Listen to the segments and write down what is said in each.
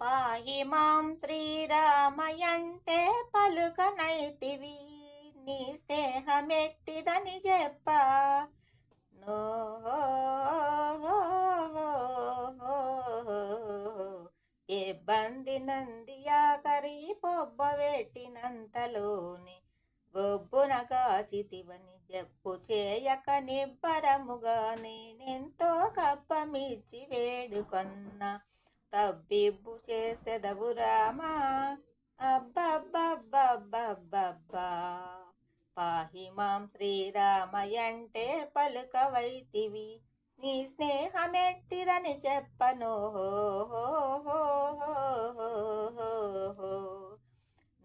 పాహి మాం శ్రీరామయంటే పలుకనైతివి. నీ స్నేహమెట్టిదని చెప్ప. నో ఏ బంది నంది ఆకరి పొబ్బవెట్టినంతలోని గొబ్బున కాచితివని చెప్పు చేయక నిబ్బరముగా నేనెంతో కప్పమిచ్చి వేడుకొన్నా. తబ్బిబ్బు చేసెదవు రామా. అబ్బబ్బబ్బబ్బబ్బబ్బా పాహి మాం శ్రీరామయంటే పలుకవైతివి. నీ స్నేహమెట్టిదని చెప్పను.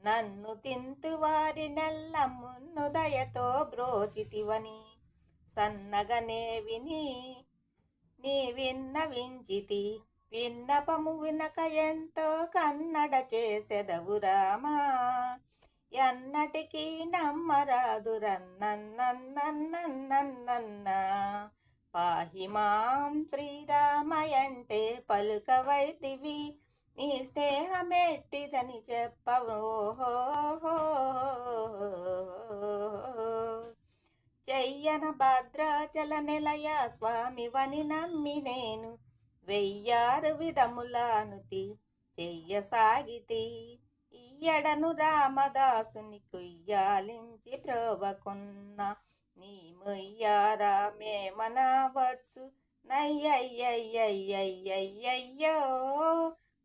నన్ను తింతు వారి నెల్ల మున్ను దయతో బ్రోచితివని. సన్నగనే విని నీ విన్నవించితి విన్నపము వినక ఎంతో కన్నడ చేసెదవు రామా. ఎన్నటికీ నమ్మరాదు పాహిమాం పాహి మాం శ్రీరామయంటే పలుకవైతివి. నీ స్నేహమెట్టిదని చెప్పవు. చెయ్యన భద్రాచల నిలయ స్వామివని నమ్మి నేను. వెయ్యారు విధములానుతి చెయ్యసాగితి. ఇయ్యడను రామదాసుని కుయ్యాలించి ప్రోవకున్న నీ మొయ్యారామేమనవచ్చు నయ్యయ్యయ్యయ్యయ్యయ్యో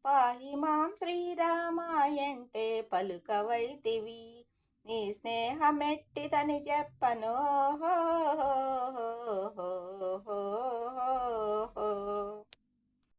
పాహిమాం శ్రీరామాయంటే పలుకవైతివి. నీ స్నేహమెట్టిదని చెప్పనో హో.